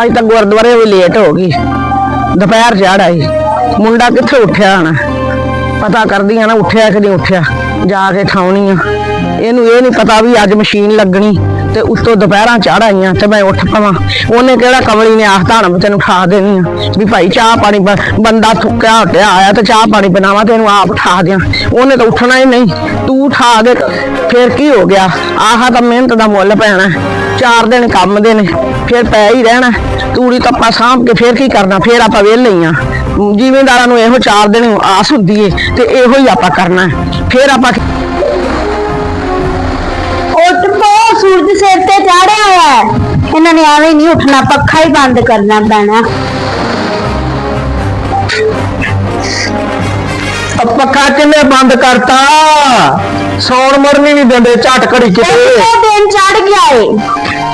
ਅੱਜ ਤਾਂ ਗੁਰਦੁਆਰੇ ਵੀ ਲੇਟ ਹੋ ਗਈ। ਦੁਪਹਿਰ ਚੜ ਆਈ। ਮੁੰਡਾ ਕਿੱਥੇ ਉੱਠਿਆ ਹਣਾ? ਪਤਾ ਕਰਦੀ ਆ ਨਾ ਉੱਠਿਆ ਕਿ ਨਹੀਂ ਉੱਠਿਆ। ਜਾ ਕੇ ਠਾਉਣੀ ਆ। ਇਹਨੂੰ ਇਹ ਨਹੀਂ ਪਤਾ ਵੀ ਅੱਜ ਮਸ਼ੀਨ ਲੱਗਣੀ ਤੇ ਉੱਤੋਂ ਦੁਪਹਿਰਾਂ ਚੜ ਆਈਆਂ ਤੇ ਮੈਂ ਉੱਠ ਪਵਾਂ। ਉਹਨੇ ਕਿਹੜਾ ਕਮਲੀ ਨੇ ਆਖਤਾ ਹਣ ਤੈਨੂੰ ਠਾ ਦੇਣੀ ਆ ਵੀ ਭਾਈ ਚਾਹ ਪਾਣੀ ਬੰਦਾ ਥੁੱਕਿਆ ਹਟਿਆ ਆਇਆ ਤੇ ਚਾਹ ਪਾਣੀ ਬਣਾਵਾ ਤੈਨੂੰ ਆਪ ਠਾ ਦਿਆਂ। ਉਹਨੇ ਤਾਂ ਉੱਠਣਾ ਹੀ ਨਹੀਂ। ਤੂੰ ਠਾ ਦੇ ਫਿਰ ਕੀ ਹੋ ਗਿਆ? ਆਹ ਤਾਂ ਮਿਹਨਤ ਦਾ ਮੁੱਲ ਪੈਣਾ ਚਾਰ ਦਿਨ ਕੰਮ ਦੇ ਨੇ ਫਿਰ ਪੈ ਹੀ ਰਹਿਣਾ। ਤੂੜੀ ਤੱਪਾ ਸਾਂਭ ਕੇ ਫਿਰ ਕੀ ਕਰਨਾ ਫਿਰ ਆਪਾਂ ਵਿਹਲੇ ਹੀ ਆ ਜ਼ਿਮੀਂਦਾਰਾਂ ਨੂੰ ਇਹੋ ਚਾਰ ਦਿਨ ਆਸ ਹੁੰਦੀ ਏ ਤੇ ਇਹੋ ਹੀ ਆਪਾਂ ਕਰਨਾ। ਫਿਰ ਆਪਾਂ ਉੱਠ ਪੋ ਸੂਰਜ ਸਿਰ ਤੇ ਚੜਿਆ ਹੋਇਆ ਹੈ। ਇਹਨਾਂ ਨੇ ਐਵੇਂ ਨਹੀਂ ਉੱਠਣਾ ਪੱਖਾ ਹੀ ਬੰਦ ਕਰਨਾ ਪੈਣਾ। ਪੱਖਾ ਕਿੰਨੇ ਬੰਦ ਕਰਤਾ? ਸੌਣ ਮਰਨੀ ਨਹੀਂ ਦਿੰਦੇ ਝਟ ਘੜੀ ਕਿਤੇ ਦਿਨ ਚੜ ਗਿਆ ਏ।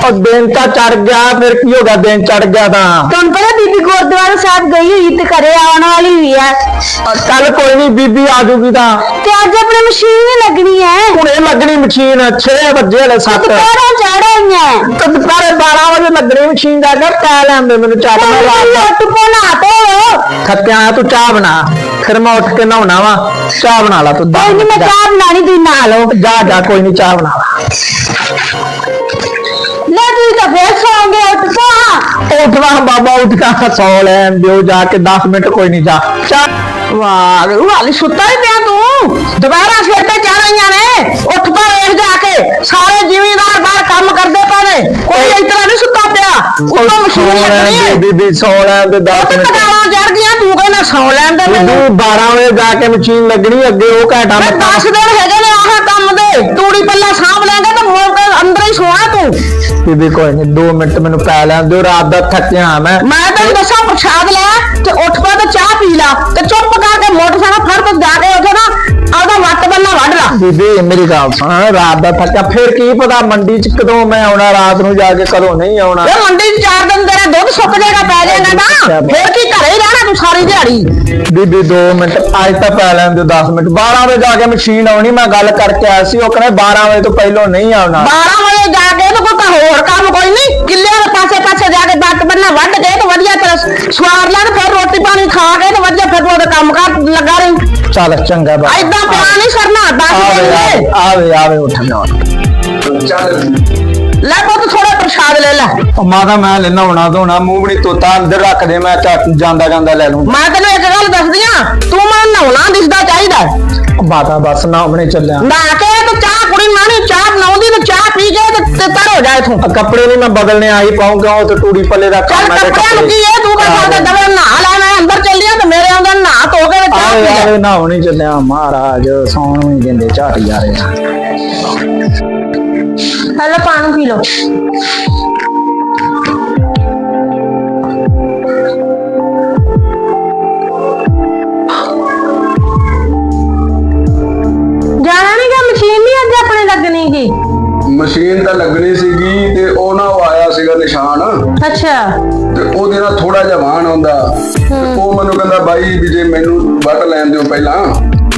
ਉਹ ਦਿਨ ਤਾਂ ਚੜ ਗਿਆ ਫਿਰ ਕੀ ਹੋ ਗਿਆ ਦਿਨ ਚੜ ਗਿਆ ਤਾਂ? ਤੁਹਾਨੂੰ ਪਤਾ ਬੀਬੀ ਗੁਰਦੁਆਰਾ ਸਾਹਿਬ ਗਈ ਹੋਈ ਤੇ ਘਰੇ ਆਉਣ ਵਾਲੀ ਹੋਈ ਹੈ। ਕੱਲ ਕੋਈ ਨਹੀਂ ਬੀਬੀ ਆ ਜੂਗੀ ਤਾਂ। ਤੇ ਅੱਜ ਆਪਣੀ ਮਸ਼ੀਨ ਹੀ ਲੱਗਣੀ ਹੈ। ਹੁਣੇ ਲੱਗਣੀ ਮਸ਼ੀਨ 6 ਵਜੇ ਵਾਲੇ 7 ਦੁਪਹਿਰਾਂ ਚੜ ਆਈਆਂ। ਤੇ ਦੁਪਹਿਰੇ 12 ਵਜੇ ਲੱਗਣੀ ਮਸ਼ੀਨ ਦਾ ਕਰ ਪੈ ਲੈਂਦੇ ਮੈਨੂੰ ਚਾਹ ਬਣਾ ਲਾ ਉੱਠ ਪੋ ਨਾ ਤੋ ਥੱਕਿਆ ਤੂੰ ਚਾਹ ਬਣਾ। ਫਿਰ ਮੈਂ ਉੱਠ ਕੇ ਨਹਾਉਣਾ ਵਾ। ਚਾਹ ਬਣਾ ਲਾ ਤੂੰ ਕੋਈ ਨਹੀਂ ਮੈਂ ਚਾਹ ਬਣਾਣੀ ਤੁਸੀਂ ਨਹਾ ਲਓ। ਜਾ ਜਾ ਕੋਈ ਨਹੀਂ ਚਾਹ ਬਣਾ ਲਾ। ਤਾਂ ਫੇਰ ਸੌਂਗੇ ਉੱਠ ਪੋ ਉੱਠਣਾ ਬਾਬਾ ਉੱਠ ਕੇ ਸੌ ਲੈਣ ਦਿਓ ਜਾ ਕੇ 10 ਮਿੰਟ ਕੋਈ ਨਹੀਂ ਜਾ। ਵਾਹ ਉਹ ਹਾਲੇ ਸੁੱਤਾ ਹੀ ਪਿਆ ਤੂੰ। ਦੁਬਾਰਾ ਸਿਰ ਤੇ ਚੜ ਆਈਆਂ ਨੇ। ਉੱਠ ਪਾ ਵੇਖ ਜਾ ਕੇ। ਸਾਰੇ ਜ਼ਿਮੀਂਦਾਰ ਬਾਹਰ ਕੰਮ ਕਰਦੇ ਪਏ ਨੇ। ਕੋਈ ਇਸ ਤਰ੍ਹਾਂ ਨਹੀਂ ਸੁੱਤਾ ਪਿਆ। ਉੱਤੋਂ ਮਸ਼ੀਨ ਲੱਗਣੀ ਹੈ। ਬੀਬੀ ਸੌ ਲੈਣ ਦੇ 10 ਤੇ ਮਿੰਟ। ਕਟਾਲਾਂ ਗਈਆਂ ਤੂੰ ਕਹਿੰਦਾ ਸੌ ਲੈਣ ਦੇ ਮੈਨੂੰ। ਬੀਬੀ 12 ਵਜੇ ਜਾ ਕੇ ਮਸ਼ੀਨ ਲੱਗਣੀ ਅੱਗੇ ਉਹ ਘਾਟਾ ਮੈਂ 10 ਦਿਨ ਹੈਗੇ ਨੇ ਆਹ ਕੰਮ ਦੇ। ਤੂੜੀ ਪੱਲਾ ਸਾਂਭ ਲੈਂਗਾ ਤਾਂ ਮੋੜ ਕੇ ਅੰਦਰ ਹੀ ਸੋਣਾ ਤੂੰ। ਬੀਬੀ ਕੋਈ ਨਹੀਂ 2 ਮਿੰਟ ਮੈਨੂੰ ਪੈ ਲੈਣ ਦਿਓ ਰਾਤ ਦਾ ਥੱਕਿਆ ਮੈਂ। ਮੈਂ ਤੈਨੂੰ ਦੱਸਾਂ ਪ੍ਰਸ਼ਾਦ ਲੈ ਤੇ ਉੱਠ ਪਾ ਤੇ ਚਾਹ ਪੀ ਲਾ ਤੇ ਚੁੱਪ ਕਰਕੇ ਮੋਟਰਸਾਈਕਲ ਫੜ ਕੇ ਜਾ ਕੇ ਉੱਥੇ ਨਾ। ਆਪਦਾ ਵੱਟ ਬੰਨਾ ਵੱਢ ਲਾ। ਬੀਬੀ ਮੇਰੀ ਗੱਲ ਸੁਣ ਰਾਤ ਦਾ ਥੱਕਿਆ ਫਿਰ ਕੀ ਪਤਾ ਮੰਡੀ ਚ ਕਦੋਂ ਮੈਂ ਆਉਣਾ ਰਾਤ ਨੂੰ ਜਾ ਕੇ ਕਦੋਂ ਨਹੀਂ ਆਉਣਾ। ਇਹ ਮੰਡੀ 'ਚ ਚਾਰ ਦਿਨ ਤੇਰਾ ਦੁੱਧ ਸੁੱਕ ਜਾਏਗਾ ਪੈ ਜਾਏਗਾ ਨਾ। ਫਿਰ ਕੀ ਘਰੇ ਹੀ ਰਹਿਣਾ ਤੂੰ ਸਾਰੀ ਦਿਹਾੜੀ? ਬੀਬੀ 2 ਮਿੰਟ ਅੱਜ ਤਾਂ ਪੈ ਲੈਣ ਦਿਓ 10 ਮਿੰਟ। 12 ਵਜੇ ਜਾ ਕੇ ਮਸ਼ੀਨ ਆਉਣੀ ਮੈਂ ਗੱਲ ਕਰਕੇ ਆਇਆ ਸੀ ਉਹ ਕਹਿੰਦੇ 12 ਵਜੇ ਤੋਂ ਪਹਿਲਾਂ ਨਹੀਂ ਆਉਣਾ। 12 ਵਜੇ ਜਾ ਕੇ ਤੇ ਕੋਈ ਹੋਰ ਕੰਮ ਕੋਈ ਨਹੀਂ। ਕਿੱਲਿਆਂ ਦੇ ਪਾਸੇ ਪਾਸੇ ਜਾ ਕੇ ਵੱਟ ਬੰਨਾ ਵੱਢ ਕੇ ਤੇ ਵਧੀਆ ਤਰ੍ਹਾਂ ਸਵਾਰ ਲੈਣ ਫਿਰ ਰੋਟੀ ਪਾਣੀ ਖਾ ਕੇ ਤੇ ਵਧੀਆ ਫਿਰ ਉਹਦੇ ਕੰਮ ਕਰ ਲੱਗਾ ਰਹੀ। ਚੱਲ ਚੰਗਾ ਬਾ ਐਦਾਂ ਪਿਆ ਨਹੀਂ ਕਰਨਾ ਦੱਸ ਆਵੇ ਦੇ ਆਵੇ ਆਵੇ ਆਵੇ ਉੱਠ ਜਾ ਲੈ ਪੁੱਤ ਥੋੜਾ ਪ੍ਰਸ਼ਾਦ ਲੈ ਲੈ। ਉਹ ਮਾਤਾ ਮੈਂ ਲੈਣਾ ਹੋਣਾ ਧੋਣਾ ਮੂੰਹ ਬਣੀ ਤੋਤਾ ਅੰਦਰ ਰੱਖ ਦੇ ਮੈਂ ਜਾਂਦਾ ਜਾਂਦਾ ਲੈ ਲੂੰ ਮੈਂ ਤੈਨੂੰ ਇੱਕ ਗੱਲ ਦੱਸਦੀ ਆ ਤੂੰ ਮੈਨੂੰ ਨਹਾਉਣਾ ਦਿਸਦਾ ਚਾਹੀਦਾ। ਮਾਤਾ ਬਸ ਨਾ ਆਪਣੇ ਚੱਲਿਆ। ਨਾ ਕੇ ਚਾਹ ਬਣਾਉਂਦੀ ਤੇ ਚਾਹ ਪੀ ਕੇ ਤੇ ਤੇ ਤਰ ਹੋ ਜਾ ਇਥੋਂ। ਕੱਪੜੇ ਨਹੀਂ ਮੈਂ ਬਦਲਨੇ ਆਹੀ ਪਾਉਂਗਾ ਉਹ ਤੇ ਟੂੜੀ ਪੱਲੇ ਦਾ ਚੱਲ ਕੰਮ ਹੈ ਤੇ ਕੱਪੜਿਆਂ ਨੂੰ ਕੀ ਹੈ ਤੂੰ ਕਹਿੰਦਾ ਤੇ ਦਵੇ ਨਹਾ ਲੈ ਮੈਂ ਅੰਦਰ ਚੱਲੀ ਆ ਤੇ ਮੇਰੇ ਆਉਂਦਾ ਨਹਾ ਧੋ ਕੇ ਤੇ ਚਾਹ ਪੀ ਲੈ। ਆਵੇ ਨਾ ਹੋਣੀ ਚੱਲਿਆ ਮਹਾਰਾਜ ਸੌਣ ਵੀ ਦਿੰਦੇ ਝਾਟ ਜਾ ਰਹੇ ਪਹਿਲਾਂ ਪਾਣੀ ਪੀ ਲਓ। ਤਾਂ ਲੱਗਣੀ ਸੀਗੀ ਤੇ ਉਹ ਨਾ ਉਹ ਆਇਆ ਸੀਗਾ ਨਿਸ਼ਾਨ। ਅੱਛਾ। ਤੇ ਉਹਦੇ ਨਾਲ ਥੋੜਾ ਜਿਹਾ ਵਾਹਣ ਆਉਂਦਾ। ਤੇ ਉਹ ਮੈਨੂੰ ਕਹਿੰਦਾ ਬਾਈ ਵੀ ਜੇ ਮੈਨੂੰ ਵੱਢ ਲੈਣ ਦਿਓ ਪਹਿਲਾਂ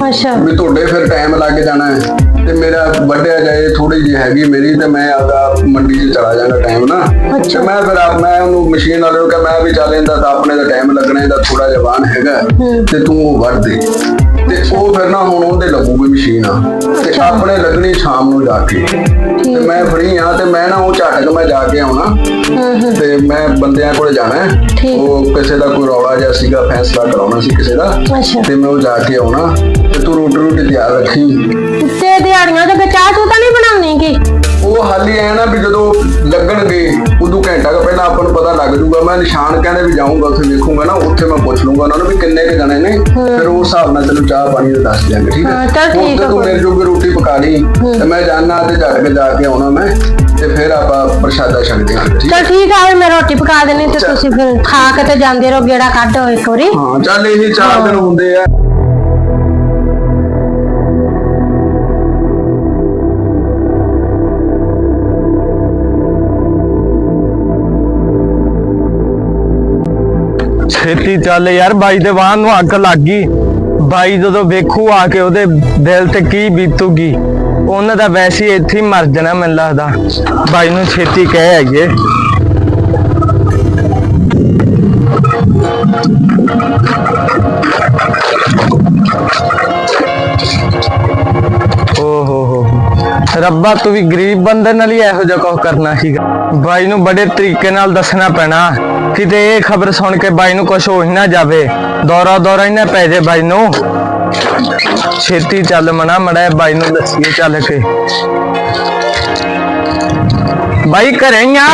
ਅੱਛਾ। ਵੀ ਤੁਹਾਡੇ ਫਿਰ ਟਾਈਮ ਲੱਗ ਜਾਣਾ ਹੈ। ਤੇ ਮੇਰਾ ਵੱਢਿਆ ਜਾਏ ਥੋੜੀ ਜਿਹੀ ਹੈਗੀ ਮੇਰੀ ਤੇ ਮੈਂ ਆਪਦਾ ਮੰਡੀ 'ਚ ਚਲਾ ਜਾਣਾ ਟਾਈਮ ਨਾ। ਤੇ ਮੈਂ ਫਿਰ ਆਪ ਮੈਂ ਉਹਨੂੰ ਮਸ਼ੀਨ ਵਾਲੇ ਨੂੰ ਕਿਹਾ ਮੈਂ ਵੀ ਚੱਲ ਇਹਦਾ ਤਾਂ ਆਪਣੇ ਦਾ ਟਾਈਮ ਲੱਗਣਾ ਇਹਦਾ ਥੋੜਾ ਜਿਹਾ ਵਾਹਣ ਹੈਗਾ। ਤੇ ਤੂੰ ਉਹ ਵੱਢ ਦੇ। ਤੇ ਉਹ ਫਿਰ ਨਾ ਹੁਣ ਉਹਦੇ ਲੱਗੂਗੀ ਮਸ਼ੀਨ ਆ। ਤੇ ਆਪਣੇ ਲੱਗਣੀ ਸ਼ਾਮ ਨੂੰ ਜਾ ਕੇ। ਤੇ ਮੈਂ ਫਰੀ ਆ ਤੇ ਮੈਂ ਨਾ ਉਹ ਝਟਕ ਮੈਂ ਜਾ ਕੇ ਆਉਣਾ। ਤੇ ਮੈਂ ਬੰਦਿਆਂ ਕੋਲ ਜਾਣਾ। ਉਹ ਕਿਸੇ ਦਾ ਕੋਈ ਰੌਲਾ ਜਿਹਾ ਸੀਗਾ ਫੈਸਲਾ ਕਰਾਉਣਾ ਸੀ ਕਿਸੇ ਦਾ। ਤੇ ਮੈਂ ਉਹ ਜਾ ਕੇ ਆਉਣਾ। ਤੇ ਤੂੰ ਰੋਟੀ ਰੋਟੀ ਤਿਆਰ ਰੱਖੀ। ਤੇ ਦਿਹਾੜੀਆਂ ਤੇ ਫਿਰ ਚਾਹ ਤੂੰ ਤਾਂ ਨਹੀਂ ਬਣਾਉਣੀ ਗੀ ਉਹ ਹਾਲੀ ਐ ਨਾ ਵੀ ਜਦੋਂ ਲੱਗਣਗੇ ਉਦੋਂ ਘੰਟਾ ਕੁ ਪਹਿਲਾਂ ਆਪਾਂ ਨੂੰ ਪਤਾ ਲੱਗ ਜੂਗਾ ਮੈਂ ਨਿਸ਼ਾਨ ਕਹਿੰਦੇ ਵੀ ਜਾਊਂਗਾ ਉੱਥੇ ਵੇਖੂੰਗਾ ਨਾ ਉੱਥੇ ਮੈਂ ਪੁੱਛ ਲੂੰਗਾ ਉਹਨਾਂ ਨੂੰ ਵੀ ਕਿੰਨੇ ਕੁ ਜਣੇ ਨੇ। ਫਿਰ ਉਸ ਹਿਸਾਬ ਨਾਲ ਤੈਨੂੰ ਚਾਹ ਪਾਣੀ ਦਾ ਦੱਸ ਦਿਆਂਗੇ ਠੀਕ ਹਾਂ, ਹੈ ਚੱਲ ਠੀਕ ਆ ਤੂੰ। ਮੇਰੇ ਜੋਗੀ ਰੋਟੀ ਪਕਾ ਲਈ ਤੇ ਮੈਂ ਜਾਣਾ ਤੇ ਝਟ ਕੇ ਜਾ ਕੇ ਆਉਣਾ ਮੈਂ ਤੇ ਫਿਰ ਆਪਾਂ ਪ੍ਰਸ਼ਾਦਾ ਛਕਦੇ ਹਾਂ ਹੈ? ਚਲ ਠੀਕ ਆ ਮੈਂ ਰੋਟੀ ਪਕਾ ਦੇਣੀ ਤੇ ਤੁਸੀਂ ਫਿਰ ਖਾ ਕੇ ਤੇ ਜਾਂਦੇ ਰਹੋ ਗੇੜਾ ਕੱਢੋ ਇੱਕ ਵਾਰੀ। ਹਾਂ ਚੱਲ ਇਹ ਚਾਰ ਦਿਨ ਹੁੰਦੇ ਆ। ਛੇਤੀ ਚੱਲ ਯਾਰ, ਬਾਈ ਦੇ ਵਾਹਨ ਨੂੰ ਅੱਗ ਲੱਗ ਗਈ। ਬਾਈ ਜਦੋਂ ਵੇਖੂ ਆ ਕੇ ਉਹਦੇ ਦਿਲ ਤੇ ਕੀ ਬੀਤੂਗੀ, ਉਹਨਾਂ ਦਾ ਵੈਸੇ ਇੱਥੇ ਹੀ ਮਰ ਜਾਣਾ ਮੈਨੂੰ ਲੱਗਦਾ। ਬਾਈ ਨੂੰ ਛੇਤੀ ਕਹਿ ਆਈਏ। ਰੱਬਾ, ਤੂੰ ਵੀ ਗਰੀਬ ਬੰਦੇ ਨਾਲ ਹੀ ਇਹੋ ਜਿਹਾ ਕੁਝ ਕਰਨਾ ਸੀਗਾ। ਬਾਈ ਨੂੰ ਬੜੇ ਤਰੀਕੇ ਨਾਲ ਦੱਸਣਾ ਪੈਣਾ। ਕਿਤੇ ਇਹ ਖਬਰ ਸੁਣ ਕੇ ਬਾਈ ਨੂੰ ਕੁਝ ਹੋ ਹੀ ਨਾ ਜਾਵੇ। ਦੌਰਾ ਦੌਰਾ ਹੀ ਨਾ ਪੈ ਜੇ ਬਾਈ ਨੂੰ। ਛੇਤੀ ਚੱਲ ਮਣਾ ਮੜਾ ਬਾਈ ਨੂੰ ਦੱਸੀਏ ਚੱਲ ਕੇ। ਬਾਈ ਘਰੇ ਆ।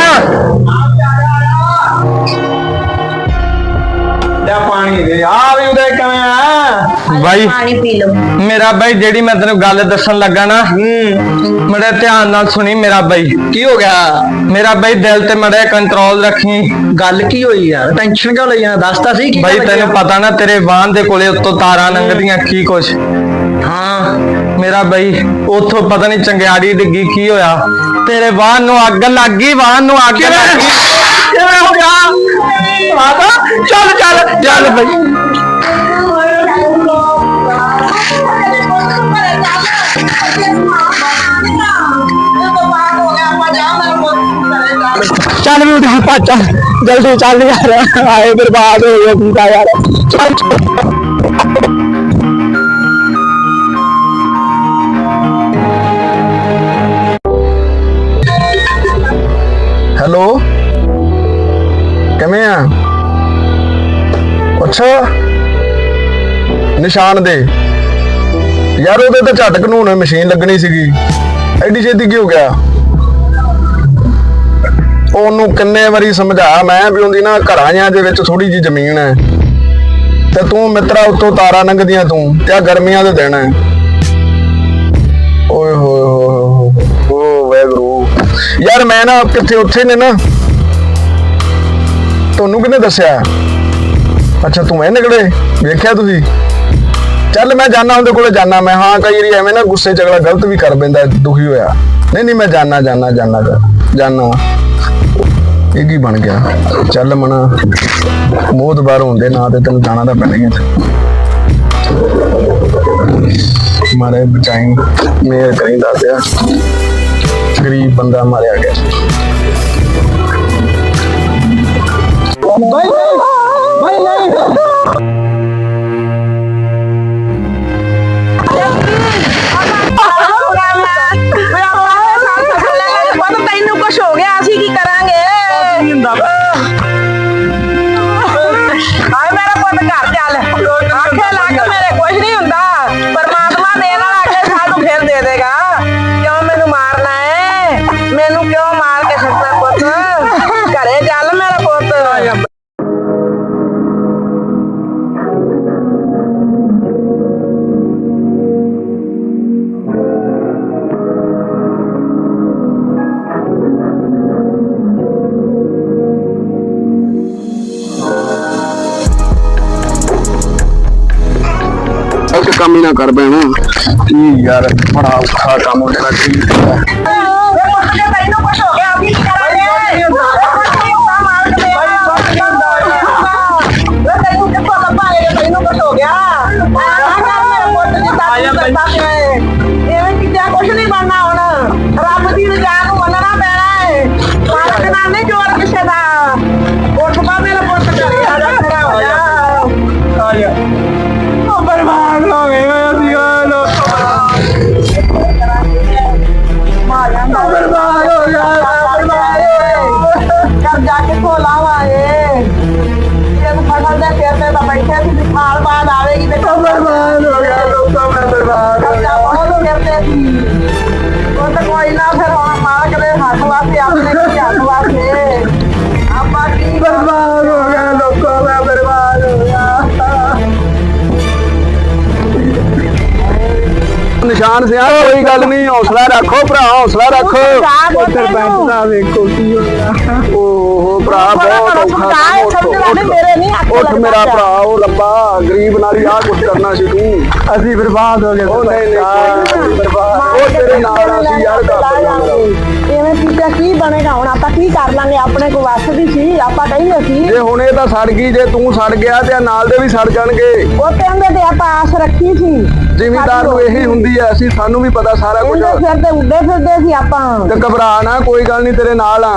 ਪਾਣੀ ਦੇ। ਆ ਵੀ ਉਹਦੇ ਕਿਵੇਂ ਆ? ਬਾਈ ਪਾਣੀ ਪੀ ਲਓ। ਮੇਰਾ ਬਾਈ ਜਿਹੜੀ ਮੈਂ ਤੈਨੂੰ ਗੱਲ ਦੱਸਣ ਲੱਗਾ ਨਾ ਮੜਾ ਧਿਆਨ ਨਾਲ ਸੁਣੀ ਮੇਰਾ ਬਾਈ। ਕੀ ਹੋ ਗਿਆ? ਮੇਰਾ ਬਾਈ ਦਿਲ ਤੇ ਮੜਾ ਕੰਟਰੋਲ ਰੱਖੀ। ਗੱਲ ਕੀ ਹੋਈ ਯਾਰ? ਟੈਨਸ਼ਨ ਕਿਉਂ ਲਈ ਜਾਂਦਾ? ਦੱਸਤਾ ਸੀ ਕੀ ਬਾਈ ਤੈਨੂੰ ਪਤਾ ਨਾ ਤੇਰੇ ਵਾਹਨ ਦੇ ਕੋਲੇ ਉੱਤੋਂ ਤਾਰਾਂ ਲੰਘਦੀਆਂ ਕੀ ਕੁਛ। ਹਾਂ। ਮੇਰਾ ਬਾਈ ਉੱਥੋਂ ਪਤਾ ਨਹੀਂ ਚੰਗਿਆੜੀ ਡਿੱਗੀ ਕੀ ਹੋਇਆ। ਤੇਰੇ ਵਾਹਨ ਨੂੰ ਅੱਗ ਲੱਗ ਗਈ ਵਾਹਨ ਨੂੰ ਅੱਗ ਲੱਗ। ਗਈ ਕਿਵੇਂ ਹੋ ਗਿਆ? ਮਾਤਾ ਚੱਲ ਚੱਲ ਚੱਲ ਚੱਲ ਵੀ ਉਠਾ ਪਾਚਾ ਜਲਦੀ ਚੱਲ ਯਾਰ। ਆਏ ਬਰਬਾਦ ਹੋ ਗਿਆ ਤੂੰ ਯਾਰ। ਚੱਲ ਚੱਲ। ਅੱਛਾ ਨਿਸ਼ਾਨ ਦੇ। ਯਾਰ, ਉਹਦੇ ਤੇ ਝਟ ਕਾਨੂੰਨ ਮਸ਼ੀਨ ਲੱਗਣੀ ਸੀਗੀ। ਐਡੀ ਛੇਤੀ ਕੀ ਹੋ ਗਿਆ? ਉਹਨੂੰ ਕਿੰਨੇ ਵਾਰੀ ਸਮਝਾਇਆ, ਮੈਂ ਵੀ ਹੁੰਦੀ ਨਾ ਘਰਾਂ ਜਾਂ ਦੇ ਵਿੱਚ ਥੋੜੀ ਜੀ ਜ਼ਮੀਨ ਹੈ। ਤੇ ਤੂੰ ਮਿੱਤਰਾ ਉੱਤੋਂ ਤਾਰਾਂ ਲੰਘਦੀਆਂ ਤੂੰ, ਤੇ ਆ ਗਰਮੀਆਂ ਦੇ ਦਿਨ ਹੈ। ਓਏ ਹੋਏ ਹੋਏ ਹੋਏ ਓ ਵੈਗਰੂ ਯਾਰ, ਮੈਂ ਨਾ ਕਿੱਥੇ ਉੱਥੇ ਨੇ ਨਾ, ਤੁਹਾਨੂੰ ਕਿਹਨੇ ਦੱਸਿਆ? ਅੱਛਾ, ਤੂੰ ਐ ਨਿਕਲੇ? ਵੇਖਿਆ ਤੁਸੀਂ? ਚੱਲ ਮੈਂ ਜਾਣਾ ਉਹਦੇ ਕੋਲੇ ਜਾਣਾ ਮੈਂ। ਹਾਂ, ਕਈ ਵਾਰੀ ਐਵੇਂ ਨਾ ਗੁੱਸੇ ਚ ਅਗਲਾ ਗਲਤ ਵੀ ਕਰ ਪੈਂਦਾ, ਦੁਖੀ ਹੋਇਆ। ਨਹੀਂ ਨਹੀਂ, ਮੈਂ ਜਾਣਾ ਜਾਣਾ ਜਾਣਾ ਜਾਣਾ ਇਹ ਕੀ ਬਣ ਗਿਆ? ਚੱਲ ਮਣਾ ਮੋਦ ਬਾਹਰ ਹੁੰਦੇ ਨਾ ਤੇ ਤੈਨੂੰ ਜਾਣਾ ਤਾਂ ਪੈਣਾ ਹੀ ਮਾਰੇ ਬਚਾਈ, ਮੇਰ ਕਰੀ ਦੱਸਿਆ ਗਰੀਬ ਬੰਦਾ ਮਾਰਿਆ ਗਿਆ। ਤੈਨੂੰ Oh my god! ਨਾ ਕਰ ਬੈਣਾ ਕੀ ਯਾਰ ਬੜਾ ਔਖਾ ਕੰਮ ਹੋ ਗਿਆ ਕੀ ਹੱਥ ਵਾਸਤੇ ਆਪਣੇ ਕੀ ਹੱਥ ਵਾਸਤੇ ਆਪਾਂ ਕੀ ਬਰਬਾਦ ਹੋ ਗਿਆ ਲੋਕਾਂ ਮੈਂ ਬਰਬਾਦ ਹੋ ਗਿਆ ਨਿਸ਼ਾਨ ਸਿਆ ਕੋਈ ਗੱਲ ਨਹੀਂ ਹੌਸਲਾ ਰੱਖੋ ਭਰਾ ਹੌਸਲਾ ਰੱਖੋ ਸਰਪੰਚ ਸਾਹਿਬ ਵੇਖੋ ਕੀ ਹੋਇਆ ਓਹੋ ਭਰਾ ਬਹੁਤ ਔਖਾ ਸਮਝਾਏ, ਕੰਮ, ਉੱਠ, ਸਮਝਾਏ, ਉੱਠ। ਮੇਰੇ ਨਹੀਂ ਹੱਥ ਉੱਠ ਲੱਗਦਾ ਮੇਰਾ ਪਿਆ। ਭਰਾ ਉਹ ਰੱਬਾ ਗਰੀਬ ਨਾਲ ਹੀ ਆਹ ਕੁਝ ਕਰਨਾ ਸੀ ਤੂੰ ਅਸੀਂ ਬਰਬਾਦ ਹੋ ਗਏ ਉਹ ਨਹੀਂ ਨਹੀਂ ਕੋਈ ਨਹੀਂ ਬਰਬਾਦ ਉਹ ਤੇਰੇ ਨਾਲ ਆ ਸੀ ਯਾਰ ਕਰ ਕੀਤਾ ਕੀ ਬਣੇਗਾ? ਹੁਣ ਆਪਾਂ ਕੀ ਕਰ ਲਾਂਗੇ? ਆਪਣੇ ਕੋ ਵੱਸ ਦੀ ਸੀ ਆਪਾਂ ਕਹਿੰਦੇ ਸੀ। ਜੇ ਹੁਣ ਇਹ ਤਾਂ ਸੜ ਗਈ ਜੇ ਤੂੰ ਸੜ ਗਿਆ ਤੇ ਆਹ ਨਾਲ ਦੇ ਵੀ ਸੜ ਜਾਣਗੇ। ਉਹ ਕਹਿੰਦੇ ਤੇ ਆਪਾਂ ਆਸ ਰੱਖੀ ਸੀ। ਜ਼ਿਮੀਦਾਰ ਨੂੰ ਇਹੀ ਹੁੰਦੀ ਐ ਅਸੀਂ ਸਾਨੂੰ ਵੀ ਪਤਾ ਸਾਰਾ ਕੁਝ। ਉਹਦੇ ਫਿਰ ਤੇ ਉੱਡੇ ਫਿਰਦੇ ਸੀ ਆਪਾਂ। ਤੇ ਘਬਰਾ ਨਾ ਕੋਈ ਗੱਲ ਨਹੀਂ ਤੇਰੇ ਨਾਲ ਆ।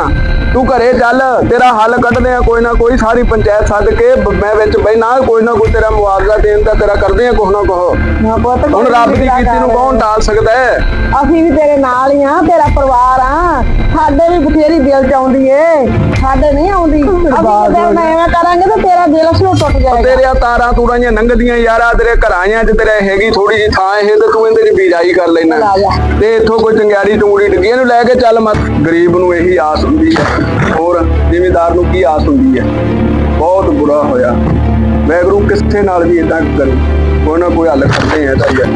ਤੂੰ ਘਰੇ ਚੱਲ ਤੇਰਾ ਹੱਲ ਕੱਢਦੇ ਆ ਕੋਈ ਨਾ ਕੋਈ ਸਾਰੀ ਪੰਚਾਇਤ ਸੱਦ ਕੇ ਮੈਂ ਵਿੱਚ ਬਹਿਣਾ ਕੋਈ ਨਾ ਕੋਈ ਤੇਰਾ ਮੁਆਵਜ਼ਾ ਦੇਣ ਦਾ ਤੇਰਾ ਕਰਦੇ ਆ ਕੁਛ ਨਾ ਹਾਂ ਪੁੱਤ ਹੁਣ ਰੱਬ ਦੀ ਕੀਤੀ ਨੂੰ ਕੌਣ ਟਾਲ ਸਕਦਾ ਹੈ? ਅਸੀਂ ਵੀ ਤੇਰੇ ਨਾਲ ਹੀ ਆ ਤੇਰਾ ਪਰਿਵਾਰ ਆ। ਸਾਡੇ ਵੀ ਬਥੇਰੀ ਦਿਲ ਚ ਆਉਂਦੀ ਏ। ਸਾਡੇ ਨਹੀਂ ਆਉਂਦੀ। ਅਸੀਂ ਮੈਂ ਐਵੇਂ ਕਰਾਂਗੇ ਤਾਂ ਤੇਰਾ ਦਿਲ ਉਸਨੂੰ ਟੁੱਟ ਜਾਏਗਾ। ਤੇਰੇ ਤਾਰਾਂ ਜਿਹੀਆਂ ਲੰਘਦੀਆਂ ਯਾਰਾ ਤੇਰੇ ਘਰਾਂ ਆਂ ਚ ਤੇਰੇ ਹੈਗੀ ਥੋੜੀ ਜਿਹੀ ਥਾਂ ਇਹ ਤੇ ਤੂੰ ਇਹਦੇ ਚ ਬੀਜਾਈ ਕਰ ਲੈਣਾ ਜਾ। ਤੇ ਇੱਥੋਂ ਕੋਈ ਚੰਗਿਆੜੀ ਟੂੜੀ ਡਿੱਗੀ ਇਹਨੂੰ ਲੈ ਕੇ ਚੱਲ ਮਤ। ਗਰੀਬ ਨੂੰ ਇਹੀ ਆਸ ਹੁੰਦੀ ਹੈ ਹੋਰ ਜ਼ਿਮੀਦਾਰ ਨੂੰ ਕੀ ਆਸ ਹੁੰਦੀ ਹੈ ਬਹੁਤ ਬੁਰਾ ਹੋਇਆ। ਵੈਗਰੂ ਕਿਸੇ ਨਾਲ ਵੀ ਇਦਾਂ ਕਰੂ? ਕੋਈ ਨਾ ਕੋਈ ਹੱਲ ਕਰਦੇ ਆ ਤਾਂ ਯਾਰ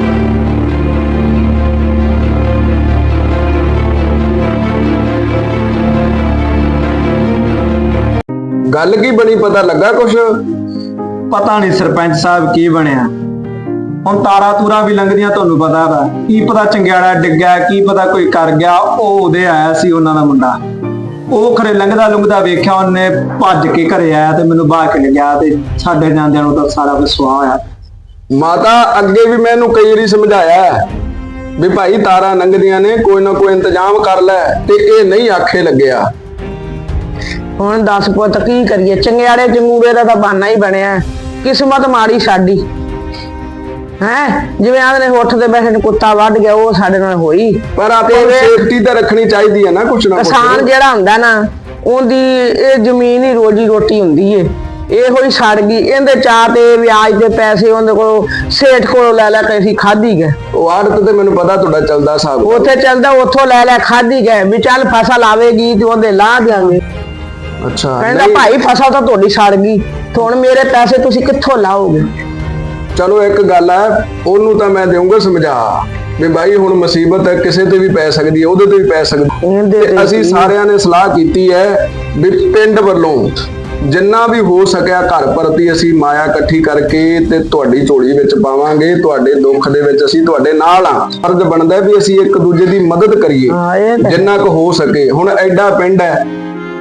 ਗੱਲ ਕੀ ਬਣੀ ਪਤਾ ਲੱਗਾ ਕੁਛ? ਪਤਾ ਨਹੀਂ ਸਰਪੰਚ ਸਾਹਿਬ ਕੀ ਬਣਿਆ। ਹੁਣ ਤਾਰਾ ਤੂਰਾ ਵੀ ਲੰਘਦੀਆਂ ਤੁਹਾਨੂੰ ਪਤਾ ਵਾ। ਕੀ ਪਤਾ ਚੰਗਿਆੜਾ ਡਿੱਗਿਆ ਕੀ ਪਤਾ ਕੋਈ ਕਰ ਗਿਆ ਉਹ ਉਹਦੇ ਆਇਆ ਸੀ ਉਹਨਾਂ ਦਾ ਮੁੰਡਾ। ਉਹ ਖਰੇ ਲੰਘਦਾ ਲੰਘਦਾ ਵੇਖਿਆ ਉਹਨੇ ਭੱਜ ਕੇ ਘਰੇ ਆਇਆ ਤੇ ਮੈਨੂੰ ਬਾਹਰ ਕੇ ਗਿਆ ਤੇ ਸਾਡੇ ਜਾਂਦਿਆਂ ਨੂੰ ਤਾਂ ਸਾਰਾ ਕੁਝ ਸੁਆਹ ਹੋਇਆ। ਮਾਤਾ ਅੱਗੇ ਵੀ ਮੈਂ ਇਹਨੂੰ ਕਈ ਵਾਰੀ ਸਮਝਾਇਆ ਹੈ ਵੀ ਭਾਈ ਤਾਰਾਂ ਲੰਘਦੀਆਂ ਨੇ ਕੋਈ ਨਾ ਕੋਈ ਇੰਤਜ਼ਾਮ ਕਰ ਲੈ ਤੇ ਇਹ ਨਹੀਂ ਆਖੇ ਲੱਗਿਆ। ਹੁਣ ਦੱਸ ਪੁੱਤ ਕੀ ਕਰੀਏ? ਚੰਗਿਆੜੇ ਚੰਗੂੜੇ ਦਾ ਤਾਂ ਬਾਨਾ ਹੀ ਬਣਿਆ। ਕਿਸਮਤ ਮਾੜੀ ਸਾਡੀ। ਹੈ? ਜਿਵੇਂ ਆਂਦੇ ਨੇ ਉੱਠ ਦੇ ਬੈਠੇ ਨੂੰ ਕੁੱਤਾ ਵੱਢ ਗਿਆ ਉਹ ਸਾਡੇ ਨਾਲ ਹੋਈ। ਪਰ ਆਪਾਂ ਨੂੰ ਸੇਫਟੀ ਤਾਂ ਰੱਖਣੀ ਚਾਹੀਦੀ ਹੈ ਨਾ ਕੁਛ ਨਾ ਕੁਛ। ਕਿਸਾਨ ਜਿਹੜਾ ਹੁੰਦਾ ਨਾ ਉਹਦੀ ਇਹ ਜ਼ਮੀਨ ਹੀ ਰੋਜੀ ਰੋਟੀ ਹੁੰਦੀ ਏ। ਇਹੋ ਹੀ ਸੜ ਗਈ। ਇਹਦੇ ਚਾਹ ਤੇ ਵਿਆਜ ਤੇ ਪੈਸੇ ਉਹਦੇ ਕੋਲ ਸੇਠ ਕੋਲੋਂ ਲੈ ਲੈ ਕੇ ਅਸੀਂ ਖਾਧੀ ਗਏ। ਉਹ ਆੜਤ ਤੇ ਮੈਨੂੰ ਪਤਾ ਤੁਹਾਡਾ ਚੱਲਦਾ ਸਾਹਿਬ ਉੱਥੇ ਚੱਲਦਾ ਉੱਥੋਂ ਲੈ ਲੈ ਖਾਧੀ ਗਏ। ਵੀ ਚੱਲ ਫਸਲ ਆਵੇਗੀ ਤੇ ਉਹਦੇ ਲਾਹ ਦਿਆਂਗੇ। ਅੱਛਾ ਕਹਿੰਦਾ ਭਾਈ ਫਸਲ ਤਾਂ ਤੁਹਾਡੀ ਸੜ ਗਈ। ਤੇ ਹੁਣ ਮੇਰੇ ਪੈਸੇ ਤੁਸੀਂ ਕਿੱਥੋਂ ਲਾਓਗੇ? ਚਲੋ ਇੱਕ ਗੱਲ ਹੈ ਉਹਨੂੰ ਤਾਂ ਮੈਂ ਦੇਵਾਂਗਾ ਸਮਝਾ। ਵੀ ਭਾਈ ਹੁਣ ਮੁਸੀਬਤ ਹੈ ਕਿਸੇ ਤੇ ਵੀ ਪੈ ਸਕਦੀ ਹੈ ਉਹਦੇ ਤੇ ਵੀ ਪੈ ਸਕਦੀ ਹੈ। ਅਸੀਂ ਸਾਰਿਆਂ ਨੇ ਸਲਾਹ ਕੀਤੀ ਹੈ ਵੀ ਪਿੰਡ ਵੱਲੋਂ ਜਿੰਨਾ ਵੀ ਹੋ ਸਕਿਆ ਘਰ ਪ੍ਰਤੀ ਅਸੀਂ ਮਾਇਆ ਇਕੱਠੀ ਕਰਕੇ ਤੇ ਤੁਹਾਡੀ ਝੋਲੀ ਵਿੱਚ ਪਾਵਾਂਗੇ ਤੁਹਾਡੇ ਦੁੱਖ ਦੇ ਵਿੱਚ ਅਸੀਂ ਤੁਹਾਡੇ ਨਾਲ ਆ ਫਰਜ਼ ਬਣਦਾ ਵੀ ਅਸੀਂ ਇੱਕ ਦੂਜੇ ਦੀ ਮਦਦ ਕਰੀਏ ਜਿੰਨਾ ਕੁ ਹੋ ਸਕੇ। ਹੁਣ ਐਡਾ ਪਿੰਡ ਹੈ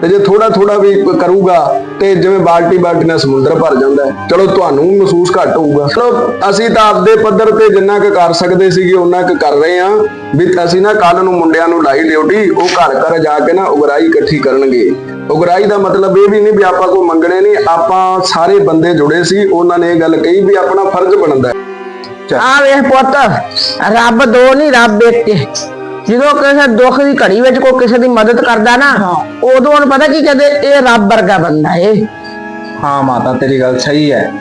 ਤੇ ਜੇ ਥੋੜਾ ਥੋੜਾ ਵੀ ਕਰੂਗਾ ਤੇ ਜਿਵੇਂ ਬਾਲਟੀ ਬਾਲਟੀ ਨਾਲ ਸਮੁੰਦਰ ਭਰ ਜਾਂਦਾ ਹੈ। ਚਲੋ ਤੁਹਾਨੂੰ ਮਹਿਸੂਸ ਘੱਟ ਹੋਊਗਾ। ਚਲੋ ਅਸੀਂ ਤਾਂ ਆਪਦੇ ਪੱਧਰ ਤੇ ਜਿੰਨਾ ਕੁ ਕਰ ਸਕਦੇ ਸੀਗੇ ਉਹਨਾਂ ਕੁ ਕਰ ਰਹੇ ਆ ਵੀ ਅਸੀਂ ਨਾ ਕੱਲ ਨੂੰ ਮੁੰਡਿਆਂ ਨੂੰ ਲਾਈ ਡਿਊਟੀ, ਉਹ ਘਰ ਘਰ ਜਾ ਕੇ ਨਾ ਉਗਰਾਈ ਇਕੱਠੀ ਕਰਨਗੇ। ਉਗਰਾਈ ਦਾ ਮਤਲਬ ਇਹ ਵੀ ਨਹੀਂ ਵੀ ਆਪਾਂ ਕੋ ਮੰਗਣੇ ਨਹੀਂ, ਆਪਾਂ ਸਾਰੇ ਬੰਦੇ ਜੁੜੇ ਸੀ, ਉਹਨਾਂ ਨੇ ਇਹ ਗੱਲ ਕਹੀ ਵੀ ਆਪਣਾ ਫਰਜ਼ ਬਣਦਾ ਹੈ। ਆ ਵੇਖ ਪੁੱਤ, ਰੱਬ ਦੋ ਨਹੀਂ, ਰੱਬ ਇੱਕ। ਜਦੋਂ ਕਿਸੇ ਦੁੱਖ ਦੀ ਘੜੀ ਵਿੱਚ ਕੋਈ ਕਿਸੇ ਦੀ ਮਦਦ ਕਰਦਾ ਨਾ ਉਦੋਂ ਉਹਨੂੰ ਪਤਾ ਕੀ ਕਹਿੰਦੇ ਇਹ ਰੱਬ ਵਰਗਾ ਬੰਦਾ ਏ। ਹਾਂ ਮਾਤਾ ਤੇਰੀ ਗੱਲ ਸਹੀ ਹੈ।